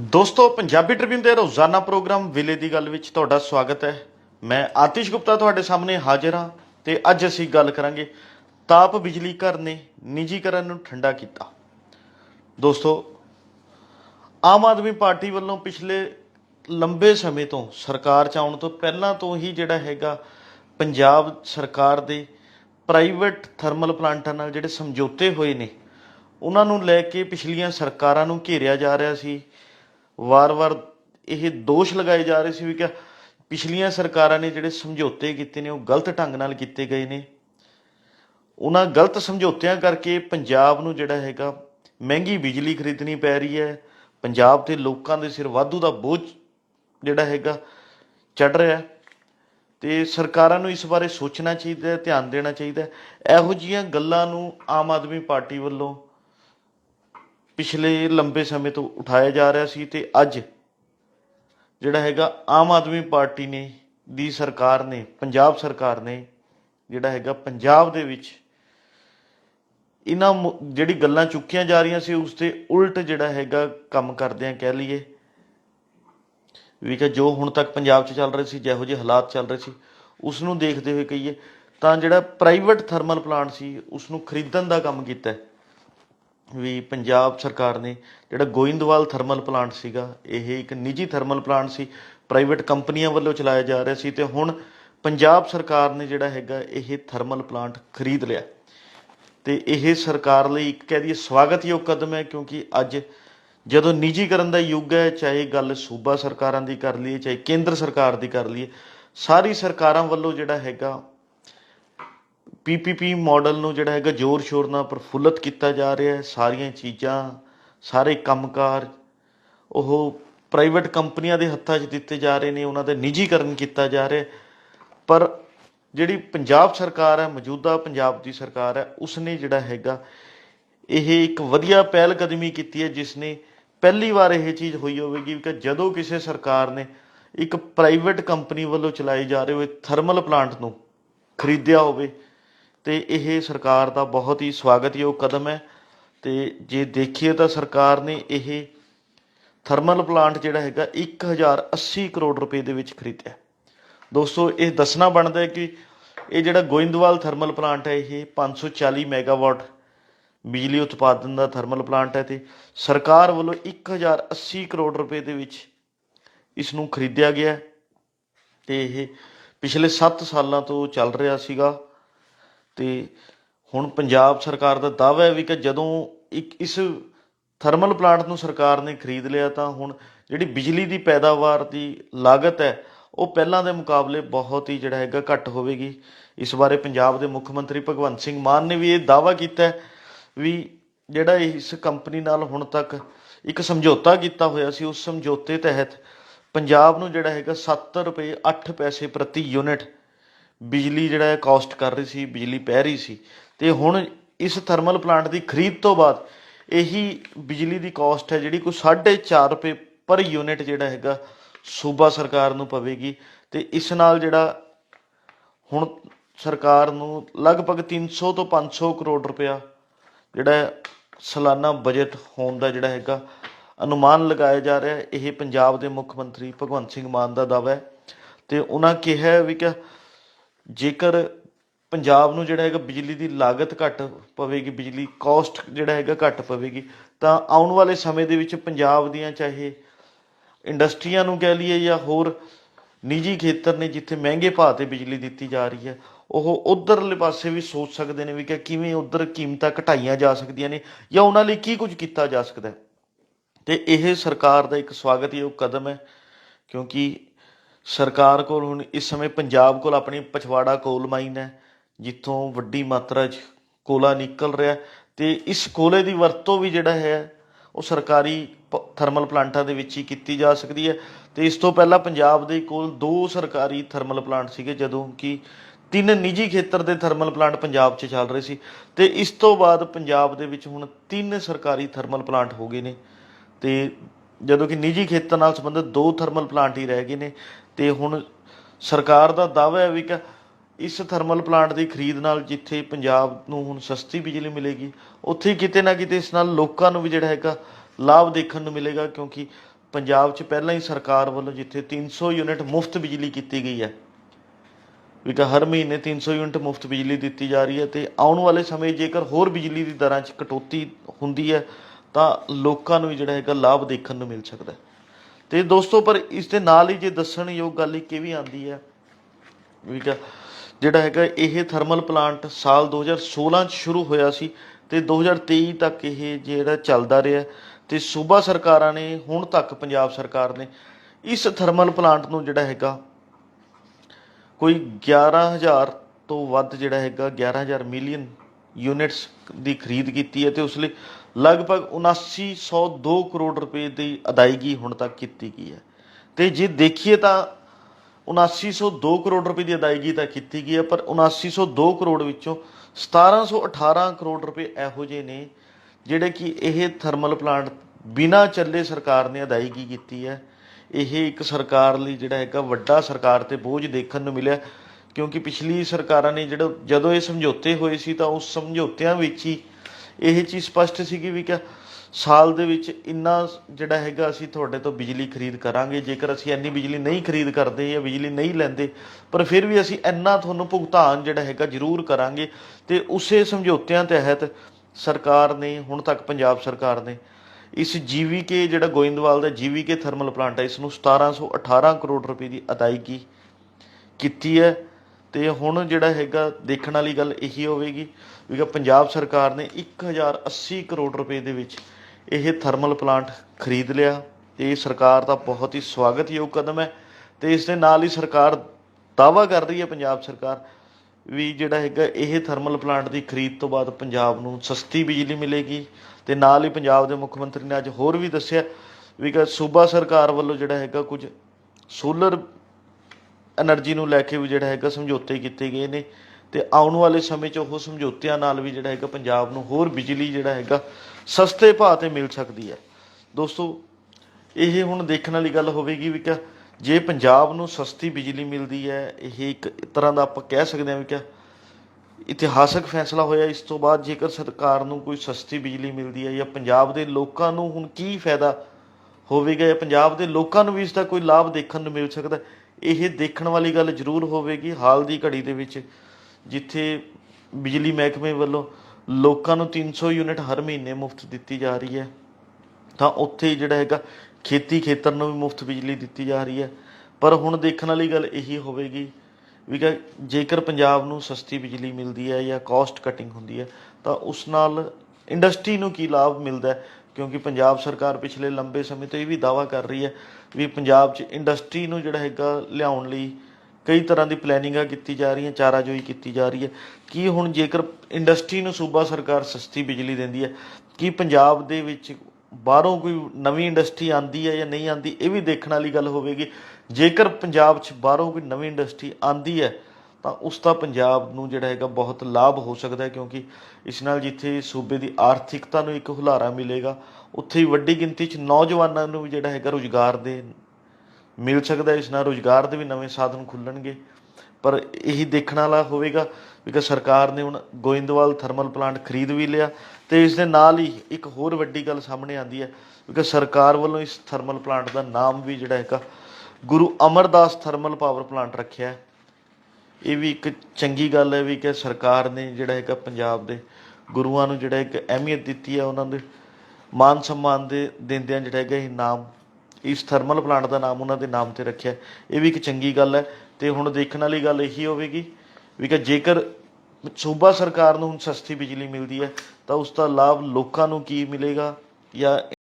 ਦੋਸਤੋ, ਪੰਜਾਬੀ ਟ੍ਰਿਬਿਊਨ ਦੇ ਰੋਜ਼ਾਨਾ ਪ੍ਰੋਗਰਾਮ ਵਿਲੇ ਦੀ ਗੱਲ ਵਿੱਚ ਤੁਹਾਡਾ ਸਵਾਗਤ ਹੈ। ਮੈਂ ਆਤਿਸ਼ ਗੁਪਤਾ ਤੁਹਾਡੇ ਸਾਹਮਣੇ ਹਾਜ਼ਰ ਹਾਂ ਤੇ ਅੱਜ ਅਸੀਂ ਗੱਲ ਕਰਾਂਗੇ ਤਾਪ ਬਿਜਲੀ ਘਰ ਨੇ ਨਿੱਜੀਕਰਨ ਨੂੰ ਠੰਡਾ ਕੀਤਾ। ਦੋਸਤੋ, ਆਮ ਆਦਮੀ ਪਾਰਟੀ ਵੱਲੋਂ ਪਿਛਲੇ ਲੰਬੇ ਸਮੇਂ ਤੋਂ ਸਰਕਾਰ ਚ ਆਉਣ ਤੋਂ ਪਹਿਲਾਂ ਤੋਂ ਹੀ ਜਿਹੜਾ ਹੈਗਾ ਪੰਜਾਬ ਸਰਕਾਰ ਦੇ ਪ੍ਰਾਈਵੇਟ ਥਰਮਲ ਪਲਾਂਟਾਂ ਨਾਲ ਜਿਹੜੇ ਸਮਝੌਤੇ ਹੋਏ ਨੇ, ਉਹਨਾਂ ਨੂੰ ਲੈ ਕੇ ਪਿਛਲੀਆਂ ਸਰਕਾਰਾਂ ਨੂੰ ਘੇਰਿਆ ਜਾ ਰਿਹਾ ਸੀ। ਵਾਰ-ਵਾਰ ਇਹ ਦੋਸ਼ ਲਗਾਏ ਜਾ ਰਹੇ ਸੀ ਵੀ ਕਿ ਪਿਛਲੀਆਂ ਸਰਕਾਰਾਂ ਨੇ ਜਿਹੜੇ ਸਮਝੌਤੇ ਕੀਤੇ ਨੇ, ਉਹ ਗਲਤ ਢੰਗ ਨਾਲ ਕੀਤੇ ਗਏ ਨੇ। ਉਹਨਾਂ ਗਲਤ ਸਮਝੌਤਿਆਂ ਕਰਕੇ ਪੰਜਾਬ ਨੂੰ ਜਿਹੜਾ ਹੈਗਾ ਮਹਿੰਗੀ ਬਿਜਲੀ ਖਰੀਦਣੀ ਪੈ ਰਹੀ ਹੈ। ਪੰਜਾਬ ਦੇ ਲੋਕਾਂ ਦੇ ਸਿਰ ਵਾਧੂ ਦਾ ਬੋਝ ਜਿਹੜਾ ਹੈਗਾ ਚੜ ਰਿਹਾ ਹੈ। ਤੇ ਸਰਕਾਰਾਂ ਨੂੰ ਇਸ ਬਾਰੇ ਸੋਚਣਾ ਚਾਹੀਦਾ ਹੈ, ਧਿਆਨ ਦੇਣਾ ਚਾਹੀਦਾ ਹੈ। ਇਹੋ ਜਿਹੀਆਂ ਗੱਲਾਂ ਨੂੰ ਆਮ ਆਦਮੀ ਪਾਰਟੀ ਵੱਲੋਂ ਪਿਛਲੇ ਲੰਬੇ ਸਮੇਂ ਤੋਂ ਉਠਾਇਆ ਜਾ ਰਿਹਾ ਸੀ ਤੇ ਅੱਜ ਜਿਹੜਾ ਹੈਗਾ ਆਮ ਆਦਮੀ ਪਾਰਟੀ ਨੇ ਦੀ ਸਰਕਾਰ ਨੇ, ਪੰਜਾਬ ਸਰਕਾਰ ਨੇ ਜਿਹੜਾ ਹੈਗਾ ਪੰਜਾਬ ਦੇ ਵਿੱਚ ਇਹਨਾਂ ਮੁ- ਜਿਹੜੀ ਗੱਲਾਂ ਚੁੱਕੀਆਂ ਜਾ ਰਹੀਆਂ ਸੀ ਉਸ ਤੇ ਉਲਟ ਜਿਹੜਾ ਹੈਗਾ ਕੰਮ ਕਰਦੇ ਆ ਕਹਿ ਲਈਏ। ਵੀ ਕਿ ਜੋ ਹੁਣ ਤੱਕ ਪੰਜਾਬ 'ਚ ਚੱਲ ਰਹੇ ਸੀ, ਜਿਹੋ ਜਿਹੇ ਹਾਲਾਤ ਚੱਲ ਰਹੇ ਸੀ ਉਸ ਨੂੰ ਦੇਖਦੇ ਹੋਏ ਕਹੀਏ ਤਾਂ ਜਿਹੜਾ ਪ੍ਰਾਈਵੇਟ ਥਰਮਲ ਪਲਾਂਟ ਸੀ ਉਸ ਨੂੰ ਖਰੀਦਣ ਦਾ ਕੰਮ ਕੀਤਾ ਵੀ ਪੰਜਾਬ ਸਰਕਾਰ ਨੇ ਜਿਹੜਾ ਗੋਇੰਦਵਾਲ ਥਰਮਲ ਪਲਾਂਟ ਸੀਗਾ, ਇਹ ਇੱਕ ਨਿੱਜੀ ਥਰਮਲ ਪਲਾਂਟ ਸੀ, ਪ੍ਰਾਈਵੇਟ ਕੰਪਨੀਆਂ ਵੱਲੋਂ ਚਲਾਇਆ ਜਾ ਰਿਹਾ ਸੀ ਤੇ ਹੁਣ ਪੰਜਾਬ ਸਰਕਾਰ ਨੇ ਜਿਹੜਾ ਹੈਗਾ ਇਹ ਥਰਮਲ ਪਲਾਂਟ ਖਰੀਦ ਲਿਆ। ਤੇ ਇਹ ਸਰਕਾਰ ਲਈ ਇੱਕ ਕਹਿ ਦਈਏ ਸਵਾਗਤਯੋਗ ਕਦਮ ਹੈ ਕਿਉਂਕਿ ਅੱਜ ਜਦੋਂ ਨਿੱਜੀਕਰਨ ਦਾ ਯੁੱਗ ਹੈ, ਚਾਹੇ ਗੱਲ ਸੂਬਾ ਸਰਕਾਰਾਂ ਦੀ ਕਰ ਲਈਏ, ਚਾਹੇ ਕੇਂਦਰ ਸਰਕਾਰ ਦੀ ਕਰ ਲਈਏ, ਸਾਰੀ ਸਰਕਾਰਾਂ ਵੱਲੋਂ ਜਿਹੜਾ ਹੈਗਾ ਪੀਪੀਪੀ ਮਾਡਲ ਨੂੰ ਜਿਹੜਾ ਹੈਗਾ ਜ਼ੋਰ ਸ਼ੋਰ ਨਾਲ ਪ੍ਰਫੁੱਲਤ ਕੀਤਾ ਜਾ ਰਿਹਾ ਹੈ, ਸਾਰੀਆਂ ਚੀਜ਼ਾਂ, ਸਾਰੇ ਕੰਮਕਾਰ, ਉਹ ਪ੍ਰਾਈਵੇਟ ਕੰਪਨੀਆਂ ਦੇ ਹੱਥਾਂ 'ਚ ਦਿੱਤੇ ਜਾ ਰਹੇ ਨੇ, ਉਹਨਾਂ ਦਾ ਨਿੱਜੀਕਰਨ ਕੀਤਾ ਜਾ ਰਿਹਾ ਪਰ ਜਿਹੜੀ ਪੰਜਾਬ ਸਰਕਾਰ ਹੈ, ਮੌਜੂਦਾ ਪੰਜਾਬ ਦੀ ਸਰਕਾਰ ਹੈ, ਉਸਨੇ ਜਿਹੜਾ ਹੈਗਾ, ਇਹ ਇੱਕ ਵਧੀਆ ਪਹਿਲ ਕਦਮੀ ਕੀਤੀ ਹੈ ਜਿਸ ਨੇ ਪਹਿਲੀ ਵਾਰ ਇਹ ਚੀਜ਼ ਹੋਈ ਹੋਵੇਗੀ ਕਿ ਜਦੋਂ ਕਿਸੇ ਸਰਕਾਰ ਨੇ ਇੱਕ ਪ੍ਰਾਈਵੇਟ ਕੰਪਨੀ ਵੱਲੋਂ ਚਲਾਏ ਜਾ ਰਹੇ ਹੋਏ ਥਰਮਲ ਪਲਾਂਟ ਨੂੰ ਖਰੀਦਿਆ ਹੋਵੇ ਤੇ ਇਹ ਸਰਕਾਰ ਦਾ ਬਹੁਤ ਹੀ ਸਵਾਗਤਯੋਗ ਕਦਮ ਹੈ ਤੇ ਜੇ ਦੇਖੀਏ ਤਾਂ ਸਰਕਾਰ ਨੇ ਇਹ ਥਰਮਲ ਪਲਾਂਟ ਜਿਹੜਾ ਹੈਗਾ 1080 ਕਰੋੜ ਰੁਪਏ ਦੇ ਵਿੱਚ ਖਰੀਦਿਆ ਦੋਸਤੋ, ਇਹ ਦੱਸਣਾ ਬਣਦਾ ਹੈ ਕਿ ਇਹ ਜਿਹੜਾ ਗੋਇੰਦਵਾਲ ਥਰਮਲ ਪਲਾਂਟ ਹੈ, ਇਹ 540 ਮੈਗਾਵਾਟ ਬਿਜਲੀ ਉਤਪਾਦਨ ਦਾ ਥਰਮਲ ਪਲਾਂਟ ਹੈ ਤੇ ਸਰਕਾਰ ਵੱਲੋਂ 1080 ਕਰੋੜ ਰੁਪਏ ਦੇ ਵਿੱਚ ਇਸ ਨੂੰ ਖਰੀਦਿਆ ਗਿਆ ਹੈ ਤੇ ਇਹ ਪਿਛਲੇ 7 ਸਾਲਾਂ ਤੋਂ ਚੱਲ ਰਿਹਾ ਸੀਗਾ। ਅਤੇ ਹੁਣ ਪੰਜਾਬ ਸਰਕਾਰ ਦਾ ਦਾਅਵਾ ਹੈ ਵੀ ਕਿ ਜਦੋਂ ਇੱਕ ਇਸ ਥਰਮਲ ਪਲਾਂਟ ਨੂੰ ਸਰਕਾਰ ਨੇ ਖਰੀਦ ਲਿਆ ਤਾਂ ਹੁਣ ਜਿਹੜੀ ਬਿਜਲੀ ਦੀ ਪੈਦਾਵਾਰ ਦੀ ਲਾਗਤ ਹੈ, ਉਹ ਪਹਿਲਾਂ ਦੇ ਮੁਕਾਬਲੇ ਬਹੁਤ ਹੀ ਜਿਹੜਾ ਹੈਗਾ ਘੱਟ ਹੋਵੇਗੀ। ਇਸ ਬਾਰੇ ਪੰਜਾਬ ਦੇ ਮੁੱਖ ਮੰਤਰੀ ਭਗਵੰਤ ਸਿੰਘ ਮਾਨ ਨੇ ਵੀ ਇਹ ਦਾਅਵਾ ਕੀਤਾ ਵੀ ਜਿਹੜਾ ਇਸ ਕੰਪਨੀ ਨਾਲ ਹੁਣ ਤੱਕ ਇੱਕ ਸਮਝੌਤਾ ਕੀਤਾ ਹੋਇਆ ਸੀ, ਉਸ ਸਮਝੌਤੇ ਤਹਿਤ ਪੰਜਾਬ ਨੂੰ ਜਿਹੜਾ ਹੈਗਾ 7 ਰੁਪਏ 8 ਪੈਸੇ ਪ੍ਰਤੀ ਯੂਨਿਟ ਬਿਜਲੀ ਜਿਹੜਾ ਹੈ ਕਾਸਟ ਕਰ ਰਹੀ ਸੀ, ਬਿਜਲੀ ਪੈ ਰਹੀ ਸੀ, ਤੇ ਹੁਣ ਇਸ ਥਰਮਲ ਪਲਾਂਟ ਦੀ ਖਰੀਦ ਤੋਂ ਬਾਅਦ ਇਹੀ ਬਿਜਲੀ ਦੀ ਕਾਸਟ ਹੈ ਜਿਹੜੀ ਕੋਈ 4.5 ਰੁਪਏ ਪਰ ਯੂਨਿਟ ਜਿਹੜਾ ਹੈਗਾ ਸੂਬਾ ਸਰਕਾਰ ਨੂੰ ਪਵੇਗੀ, ਤੇ ਇਸ ਨਾਲ ਜਿਹੜਾ ਹੁਣ ਸਰਕਾਰ ਨੂੰ ਲਗਭਗ 300 ਤੋਂ 500 ਕਰੋੜ ਰੁਪਇਆ ਜਿਹੜਾ ਸਾਲਾਨਾ ਬਜਟ ਹੋਣ ਦਾ ਜਿਹੜਾ ਹੈਗਾ ਅਨੁਮਾਨ ਲਗਾਇਆ ਜਾ ਰਿਹਾ, ਇਹ ਪੰਜਾਬ ਦੇ ਮੁੱਖ ਮੰਤਰੀ ਭਗਵੰਤ ਸਿੰਘ ਮਾਨ ਦਾ ਦਾਅਵਾ ਹੈ, ਤੇ ਉਹਨਾਂ ਕਿਹਾ ਵੀ ਕਿ ਜੇਕਰ ਪੰਜਾਬ ਨੂੰ ਜਿਹੜਾ ਹੈਗਾ ਬਿਜਲੀ ਦੀ ਲਾਗਤ ਘੱਟ ਪਵੇਗੀ, ਬਿਜਲੀ ਕਾਸਟ ਜਿਹੜਾ ਹੈਗਾ ਘੱਟ ਪਵੇਗੀ, ਤਾਂ ਆਉਣ ਵਾਲੇ ਸਮੇਂ ਦੇ ਵਿੱਚ ਪੰਜਾਬ ਦੀਆਂ ਚਾਹੇ ਇੰਡਸਟਰੀਆਂ ਨੂੰ ਕਹਿ ਲਈਏ ਜਾਂ ਹੋਰ ਨਿੱਜੀ ਖੇਤਰ ਨੇ ਜਿੱਥੇ ਮਹਿੰਗੇ ਭਾਅ ਤੇ ਬਿਜਲੀ ਦਿੱਤੀ ਜਾ ਰਹੀ ਹੈ, ਉਹ ਉਧਰਲੇ ਪਾਸੇ ਵੀ ਸੋਚ ਸਕਦੇ ਨੇ ਵੀ ਕਿ ਕਿਵੇਂ ਉਧਰ ਕੀਮਤਾਂ ਘਟਾਈਆਂ ਜਾ ਸਕਦੀਆਂ ਨੇ ਜਾਂ ਉਹਨਾਂ ਲਈ ਕੀ ਕੁਝ ਕੀਤਾ ਜਾ ਸਕਦਾ ਹੈ। ਤੇ ਇਹ ਸਰਕਾਰ ਦਾ ਇੱਕ ਸਵਾਗਤਯੋਗ ਕਦਮ ਹੈ, ਕਿਉਂਕਿ ਸਰਕਾਰ ਕੋਲ ਹੁਣ ਇਸ ਸਮੇਂ ਪੰਜਾਬ ਕੋਲ ਆਪਣੀ ਪਛਵਾੜਾ ਕੋਲ ਮਾਈਨ ਹੈ, ਜਿੱਥੋਂ ਵੱਡੀ ਮਾਤਰਾ 'ਚ ਕੋਲਾ ਨਿਕਲ ਰਿਹਾ ਹੈ ਤੇ ਇਸ ਕੋਲੇ ਦੀ ਵਰਤੋਂ ਵੀ ਜਿਹੜਾ ਹੈ, ਉਹ ਸਰਕਾਰੀ ਪ- ਥਰਮਲ ਪਲਾਂਟਾਂ ਦੇ ਵਿੱਚ ਹੀ ਕੀਤੀ ਜਾ ਸਕਦੀ ਹੈ ਤੇ ਇਸ ਤੋਂ ਪਹਿਲਾਂ ਪੰਜਾਬ ਦੇ ਕੋਲ ਦੋ ਸਰਕਾਰੀ ਥਰਮਲ ਪਲਾਂਟ ਸੀਗੇ, ਜਦੋਂ ਕਿ ਤਿੰਨ ਨਿੱਜੀ ਖੇਤਰ ਦੇ ਥਰਮਲ ਪਲਾਂਟ ਪੰਜਾਬ 'ਚ ਚੱਲ ਰਹੇ ਸੀ ਤੇ ਇਸ ਤੋਂ ਬਾਅਦ ਪੰਜਾਬ ਦੇ ਵਿੱਚ ਹੁਣ ਤਿੰਨ ਸਰਕਾਰੀ ਥਰਮਲ ਪਲਾਂਟ ਹੋ ਗਏ ਨੇ ਤੇ ਜਦੋਂ ਕਿ ਨਿੱਜੀ ਖੇਤਰ ਨਾਲ ਸੰਬੰਧਿਤ ਦੋ ਥਰਮਲ ਪਲਾਂਟ ਹੀ ਰਹਿ ਗਏ ਨੇ ਤੇ ਹੁਣ ਸਰਕਾਰ ਦਾ ਦਾਅਵਾ ਹੈ ਵੀ ਕਿ ਇਸ ਥਰਮਲ ਪਲਾਂਟ ਦੀ ਖਰੀਦ ਨਾਲ ਜਿੱਥੇ ਪੰਜਾਬ ਨੂੰ ਹੁਣ ਸਸਤੀ ਬਿਜਲੀ ਮਿਲੇਗੀ, ਉੱਥੇ ਕਿਤੇ ਨਾ ਕਿਤੇ ਇਸ ਨਾਲ ਲੋਕਾਂ ਨੂੰ ਵੀ ਜਿਹੜਾ ਹੈਗਾ ਲਾਭ ਦੇਖਣ ਨੂੰ ਮਿਲੇਗਾ, ਕਿਉਂਕਿ ਪੰਜਾਬ 'ਚ ਪਹਿਲਾਂ ਹੀ ਸਰਕਾਰ ਵੱਲੋਂ ਜਿੱਥੇ 300 ਯੂਨਿਟ ਮੁਫਤ ਬਿਜਲੀ ਕੀਤੀ ਗਈ ਹੈ, ਵੀ ਕਿ ਹਰ ਮਹੀਨੇ 300 ਯੂਨਿਟ ਮੁਫਤ ਬਿਜਲੀ ਦਿੱਤੀ ਜਾ ਰਹੀ ਹੈ ਤੇ ਆਉਣ ਵਾਲੇ ਸਮੇਂ ਜੇਕਰ ਹੋਰ ਬਿਜਲੀ ਦੀ ਦਰਾਂ 'ਚ ਕਟੌਤੀ ਹੁੰਦੀ ਹੈ, ਤਾਂ ਲੋਕਾਂ ਨੂੰ ਵੀ ਜਿਹੜਾ ਹੈਗਾ ਲਾਭ ਦੇਖਣ ਨੂੰ ਮਿਲ ਸਕਦਾ ਹੈ। ਤੇ ਦੋਸਤੋ, ਪਰ ਇਸ ਦੇ ਨਾਲ ਹੀ ਜੇ ਦੱਸਣਯੋਗ ਗੱਲ ਇੱਕ ਇਹ ਵੀ ਆਂਦੀ ਹੈ ਵੀ ਕਿ ਜਿਹੜਾ ਹੈਗਾ ਇਹ ਥਰਮਲ ਪਲਾਂਟ ਸਾਲ 2016 ਚ ਸ਼ੁਰੂ ਹੋਇਆ ਸੀ ਤੇ 2023 ਤੱਕ ਇਹ ਜਿਹੜਾ ਚੱਲਦਾ ਰਿਹਾ ਤੇ ਸੂਬਾ ਸਰਕਾਰਾਂ ਨੇ, ਹੁਣ ਤੱਕ ਪੰਜਾਬ ਸਰਕਾਰ ਨੇ ਇਸ ਥਰਮਲ ਪਲਾਂਟ ਨੂੰ ਜਿਹੜਾ ਹੈਗਾ ਕੋਈ 11000 ਤੋਂ ਵੱਧ ਜਿਹੜਾ ਹੈਗਾ 11000 ਮਿਲੀਅਨ ਯੂਨਿਟਸ ਦੀ ਖਰੀਦ ਕੀਤੀ ਹੈ ਤੇ ਉਸ ਲਈ ਲਗਭਗ 7902 ਕਰੋੜ ਰੁਪਏ ਦੀ ਅਦਾਇਗੀ ਹੁਣ ਤੱਕ ਕੀਤੀ ਗਈ ਹੈ। ਤੇ ਜੇ ਦੇਖੀਏ ਤਾਂ 7902 ਕਰੋੜ ਰੁਪਏ ਦੀ ਅਦਾਇਗੀ ਤਾਂ ਕੀਤੀ ਗਈ ਹੈ, ਪਰ 7902 ਕਰੋੜ ਵਿੱਚੋਂ 1718 ਕਰੋੜ ਰੁਪਏ ਇਹੋ ਜਿਹੇ ਨੇ ਜਿਹੜੇ ਕਿ ਇਹ ਥਰਮਲ ਪਲਾਂਟ ਬਿਨਾਂ ਚੱਲੇ ਸਰਕਾਰ ਨੇ ਅਦਾਇਗੀ ਕੀਤੀ ਹੈ। ਇਹ ਇੱਕ ਸਰਕਾਰ ਲਈ ਜਿਹੜਾ ਹੈਗਾ ਵੱਡਾ ਸਰਕਾਰ ਤੇ ਬੋਝ ਦੇਖਣ ਨੂੰ ਮਿਲਿਆ, ਕਿਉਂਕਿ ਪਿਛਲੀ ਸਰਕਾਰਾਂ ਨੇ ਜਿਹੜਾ ਜਦੋਂ ਇਹ ਸਮਝੌਤੇ ਹੋਏ ਸੀ ਤਾਂ ਉਸ ਸਮਝੌਤਿਆਂ ਵਿੱਚ ਹੀ ਇਹ ਚੀਜ਼ ਸਪਸ਼ਟ ਸੀਗੀ ਵੀ ਕਿ ਸਾਲ ਦੇ ਵਿੱਚ ਇੰਨਾ ਜਿਹੜਾ ਹੈਗਾ ਅਸੀਂ ਤੁਹਾਡੇ ਤੋਂ ਬਿਜਲੀ ਖਰੀਦ ਕਰਾਂਗੇ, ਜੇਕਰ ਅਸੀਂ ਇੰਨੀ ਬਿਜਲੀ ਨਹੀਂ ਖਰੀਦ ਕਰਦੇ ਜਾਂ ਬਿਜਲੀ ਨਹੀਂ ਲੈਂਦੇ, ਪਰ ਫਿਰ ਵੀ ਅਸੀਂ ਇੰਨਾ ਤੁਹਾਨੂੰ ਭੁਗਤਾਨ ਜਿਹੜਾ ਹੈਗਾ ਜ਼ਰੂਰ ਕਰਾਂਗੇ ਤੇ ਉਸੇ ਸਮਝੌਤਿਆਂ ਤਹਿਤ ਸਰਕਾਰ ਨੇ, ਹੁਣ ਤੱਕ ਪੰਜਾਬ ਸਰਕਾਰ ਨੇ ਇਸ ਜੀਵੀਕੇ ਜਿਹੜਾ ਗੋਇੰਦਵਾਲ ਦਾ ਜੀਵੀਕੇ ਥਰਮਲ ਪਲਾਂਟ ਹੈ, ਇਸ ਨੂੰ 1718 ਕਰੋੜ ਰੁਪਏ ਦੀ ਅਦਾਇਗੀ ਕੀਤੀ ਹੈ। ਤੇ ਹੁਣ ਜਿਹੜਾ ਹੈਗਾ ਦੇਖਣ ਵਾਲੀ ਗੱਲ ਇਹੀ ਹੋਵੇਗੀ ਵੀ ਕਿ ਪੰਜਾਬ ਸਰਕਾਰ ਨੇ 1080 ਕਰੋੜ ਰੁਪਏ ਦੇ ਵਿੱਚ ਇਹ ਥਰਮਲ ਪਲਾਂਟ ਖਰੀਦ ਲਿਆ ਤੇ ਇਹ ਸਰਕਾਰ ਦਾ ਬਹੁਤ ਹੀ ਸਵਾਗਤਯੋਗ ਕਦਮ ਹੈ ਤੇ ਇਸ ਦੇ ਨਾਲ ਹੀ ਸਰਕਾਰ ਦਾਅਵਾ ਕਰ ਰਹੀ ਹੈ ਪੰਜਾਬ ਸਰਕਾਰ ਵੀ ਜਿਹੜਾ ਹੈਗਾ ਇਹ ਥਰਮਲ ਪਲਾਂਟ ਦੀ ਖਰੀਦ ਤੋਂ ਬਾਅਦ ਪੰਜਾਬ ਨੂੰ ਸਸਤੀ ਬਿਜਲੀ ਮਿਲੇਗੀ ਤੇ ਨਾਲ ਹੀ ਪੰਜਾਬ ਦੇ ਮੁੱਖ ਮੰਤਰੀ ਨੇ ਅੱਜ ਹੋਰ ਵੀ ਦੱਸਿਆ ਵੀ ਕਿ ਸੂਬਾ ਸਰਕਾਰ ਵੱਲੋਂ ਜਿਹੜਾ ਹੈਗਾ ਕੁਝ ਸੋਲਰ ਐਨਰਜੀ ਨੂੰ ਲੈ ਕੇ ਵੀ ਜਿਹੜਾ ਹੈਗਾ ਸਮਝੌਤੇ ਕੀਤੇ ਗਏ ਨੇ ਤੇ ਆਉਣ ਵਾਲੇ ਸਮੇਂ 'ਚ ਉਹ ਸਮਝੌਤਿਆਂ ਨਾਲ ਵੀ ਜਿਹੜਾ ਹੈਗਾ ਪੰਜਾਬ ਨੂੰ ਹੋਰ ਬਿਜਲੀ ਜਿਹੜਾ ਹੈਗਾ ਸਸਤੇ ਭਾਅ ਤੇ ਮਿਲ ਸਕਦੀ ਹੈ ਦੋਸਤੋ ਇਹ ਹੁਣ ਦੇਖਣ ਵਾਲੀ ਗੱਲ ਹੋਵੇਗੀ ਵੀ ਕਿ ਜੇ ਪੰਜਾਬ ਨੂੰ ਸਸਤੀ ਬਿਜਲੀ ਮਿਲਦੀ ਹੈ ਇਹ ਇੱਕ ਤਰ੍ਹਾਂ ਦਾ ਆਪਾਂ ਕਹਿ ਸਕਦੇ ਹਾਂ ਵੀ ਕਿ ਇਤਿਹਾਸਕ ਫੈਸਲਾ ਹੋਇਆ ਇਸ ਤੋਂ ਬਾਅਦ ਜੇਕਰ ਸਰਕਾਰ ਨੂੰ ਕੋਈ ਸਸਤੀ ਬਿਜਲੀ ਮਿਲਦੀ ਹੈ ਜਾਂ ਪੰਜਾਬ ਦੇ ਲੋਕਾਂ ਨੂੰ ਹੁਣ ਕੀ ਫਾਇਦਾ ਹੋਵੇਗਾ ਜਾਂ ਪੰਜਾਬ ਦੇ ਲੋਕਾਂ ਨੂੰ ਵੀ ਇਸ ਦਾ ਕੋਈ ਲਾਭ ਦੇਖਣ ਨੂੰ ਮਿਲ ਸਕਦਾ ਇਹ ਦੇਖਣ ਵਾਲੀ ਗੱਲ ਜ਼ਰੂਰ ਹੋਵੇਗੀ ਹਾਲ ਦੀ ਘੜੀ ਦੇ ਵਿੱਚ, ਜਿੱਥੇ ਬਿਜਲੀ ਮਹਿਕਮੇ ਵੱਲੋਂ ਲੋਕਾਂ ਨੂੰ 300 ਯੂਨਿਟ ਹਰ ਮਹੀਨੇ ਮੁਫਤ ਦਿੱਤੀ ਜਾ ਰਹੀ ਹੈ। ਤਾਂ ਉੱਥੇ ਜਿਹੜਾ ਹੈਗਾ, ਖੇਤੀ ਖੇਤਰ ਨੂੰ ਵੀ ਮੁਫਤ ਬਿਜਲੀ ਦਿੱਤੀ ਜਾ ਰਹੀ ਹੈ। ਪਰ ਹੁਣ ਦੇਖਣ ਵਾਲੀ ਗੱਲ ਇਹੀ ਹੋਵੇਗੀ ਵੀ ਕਿ ਜੇਕਰ ਪੰਜਾਬ ਨੂੰ ਸਸਤੀ ਬਿਜਲੀ ਮਿਲਦੀ ਹੈ ਜਾਂ ਕਾਸਟ ਕਟਿੰਗ ਹੁੰਦੀ ਹੈ, ਤਾਂ ਉਸ ਨਾਲ ਇੰਡਸਟਰੀ ਨੂੰ ਕੀ ਲਾਭ ਮਿਲਦਾ ਕਿਉਂਕਿ ਪੰਜਾਬ ਸਰਕਾਰ ਪਿਛਲੇ ਲੰਬੇ ਸਮੇਂ ਤੋਂ ਇਹ ਵੀ ਦਾਵਾ ਕਰ ਰਹੀ ਹੈ ਵੀ ਪੰਜਾਬ 'ਚ ਇੰਡਸਟਰੀ ਨੂੰ ਜਿਹੜਾ ਹੈਗਾ ਲਿਆਉਣ ਲਈ ਕਈ ਤਰ੍ਹਾਂ ਦੀ ਪਲੈਨਿੰਗਾਂ ਕੀਤੀ ਜਾ ਰਹੀਆਂ, ਚਾਰਾਜੋਈ ਕੀਤੀ ਜਾ ਰਹੀ ਹੈ। ਕੀ ਹੁਣ ਜੇਕਰ ਇੰਡਸਟਰੀ ਨੂੰ ਸੂਬਾ ਸਰਕਾਰ ਸਸਤੀ ਬਿਜਲੀ ਦਿੰਦੀ ਹੈ, ਕੀ ਪੰਜਾਬ ਦੇ ਵਿੱਚ ਬਾਹਰੋਂ ਕੋਈ ਨਵੀਂ ਇੰਡਸਟਰੀ ਆਂਦੀ ਹੈ ਜਾਂ ਨਹੀਂ ਆਂਦੀ, ਇਹ ਵੀ ਦੇਖਣ ਵਾਲੀ ਗੱਲ ਹੋਵੇਗੀ। ਜੇਕਰ ਪੰਜਾਬ 'ਚ ਬਾਹਰੋਂ ਕੋਈ ਨਵੀਂ ਇੰਡਸਟਰੀ ਆਂਦੀ ਹੈ ਤਾਂ ਉਸ ਦਾ ਪੰਜਾਬ ਨੂੰ ਜਿਹੜਾ ਹੈਗਾ ਬਹੁਤ ਲਾਭ ਹੋ ਸਕਦਾ ਹੈ ਕਿਉਂਕਿ ਇਸ ਨਾਲ ਜਿੱਥੇ ਸੂਬੇ ਦੀ ਆਰਥਿਕਤਾ ਨੂੰ ਇੱਕ ਹੁਲਾਰਾ ਮਿਲੇਗਾ, ਉੱਥੇ ਹੀ ਵੱਡੀ ਗਿਣਤੀ 'ਚ ਨੌਜਵਾਨਾਂ ਨੂੰ ਵੀ ਜਿਹੜਾ ਹੈਗਾ ਰੁਜ਼ਗਾਰ ਦੇ ਮਿਲ ਸਕਦਾ ਇਸ ਨਾਲ ਰੁਜ਼ਗਾਰ ਦੇ ਵੀ ਨਵੇਂ ਸਾਧਨ ਖੁੱਲਣਗੇ। ਪਰ ਇਹੀ ਦੇਖਣ ਵਾਲਾ ਹੋਵੇਗਾ ਵੀ ਕਿ ਸਰਕਾਰ ਨੇ ਹੁਣ ਗੋਇੰਦਵਾਲ ਥਰਮਲ ਪਲਾਂਟ ਖਰੀਦ ਵੀ ਲਿਆ ਤੇ ਇਸ ਦੇ ਨਾਲ ਹੀ ਇੱਕ ਹੋਰ ਵੱਡੀ ਗੱਲ ਸਾਹਮਣੇ ਆਂਦੀ ਹੈ ਕਿ ਸਰਕਾਰ ਵੱਲੋਂ ਇਸ ਥਰਮਲ ਪਲਾਂਟ ਦਾ ਨਾਮ ਵੀ ਜਿਹੜਾ ਹੈਗਾ Guru Amardas thermal power plant ਰੱਖਿਆ ਹੈ। ਇਹ ਵੀ ਇੱਕ ਚੰਗੀ ਗੱਲ ਹੈ ਵੀ ਕਿ ਸਰਕਾਰ ਨੇ ਜਿਹੜਾ ਹੈਗਾ ਪੰਜਾਬ ਦੇ ਗੁਰੂਆਂ ਨੂੰ ਜਿਹੜਾ ਇੱਕ ਅਹਿਮੀਅਤ ਦਿੱਤੀ ਹੈ ਉਹਨਾਂ ਦੇ ਮਾਨ ਸਨਮਾਨ ਦੇ ਦਿੰਦਿਆਂ ਜਿਹੜਾ ਹੈਗਾ ਇਹ ਨਾਮ, ਇਸ ਥਰਮਲ ਪਲਾਂਟ ਦਾ ਨਾਮ ਉਹਨਾਂ ਦੇ ਨਾਮ ਤੇ ਰੱਖਿਆ ਇਹ ਵੀ ਇੱਕ ਚੰਗੀ ਗੱਲ ਹੈ ਤੇ ਹੁਣ ਦੇਖਣ ਵਾਲੀ ਗੱਲ ਇਹੀ ਹੋਵੇਗੀ ਵੀ ਕਿ ਜੇਕਰ ਸੂਬਾ ਸਰਕਾਰ ਨੂੰ ਹੁਣ ਸਸਤੀ ਬਿਜਲੀ ਮਿਲਦੀ ਹੈ ਤਾਂ ਉਸ ਦਾ ਲਾਭ ਲੋਕਾਂ ਨੂੰ ਕੀ ਮਿਲੇਗਾ ਜਾਂ